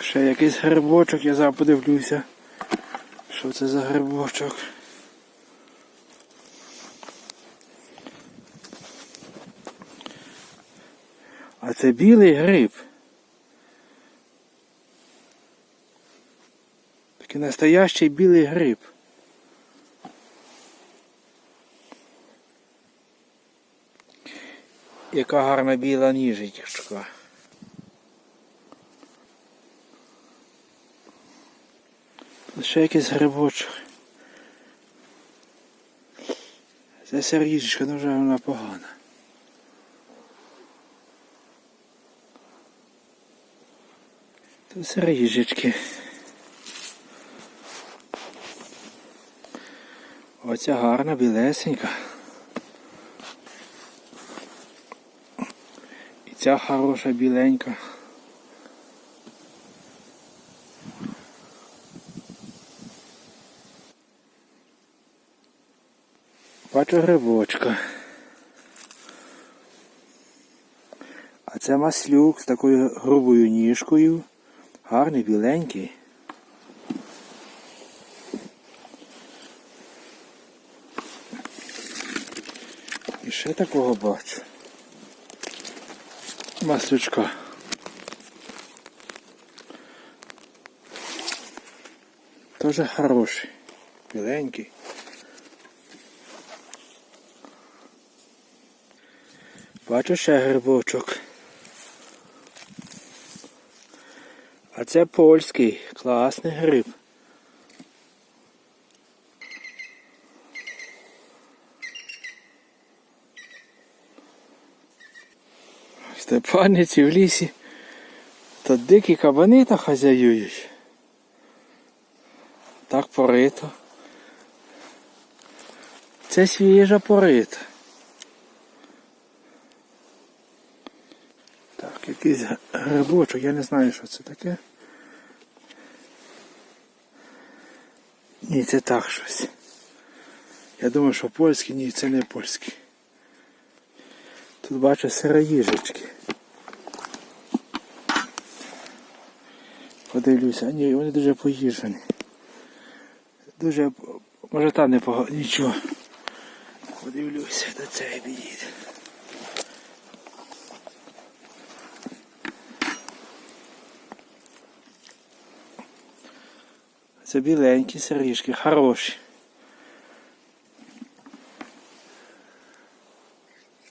Ще якийсь грибочок, я зараз подивлюся. Що це за грибочок? А це білий гриб. Такий настоящий білий гриб. Яка гарна біла ніжечка. Ще якийсь грибочок. Це сердічка, вже вона погана. Тут сердічки. Оця гарна, білесенька. І ця хороша біленька. Бачу грибочка. А це маслюк з такою грубою ніжкою. Гарний, біленький. І ще такого бачу. Маслючка. Тоже хороший. Біленький. Бачу ще грибочок. А це польський, класний гриб. Степаниці в лісі. То дикі кабани та хазяюють. Так порито. Це свіжа порита. Так, якийсь грибочок, я не знаю, що це таке. Ні, це так щось. Я думаю, що польський, ні, це не польський. Тут бачу сироїжечки. Подивлюся, ні, вони дуже поїжені. Дуже, може та не погано, нічого. Подивлюся, до цієї підійде. Це біленькі сиріжки, хороші.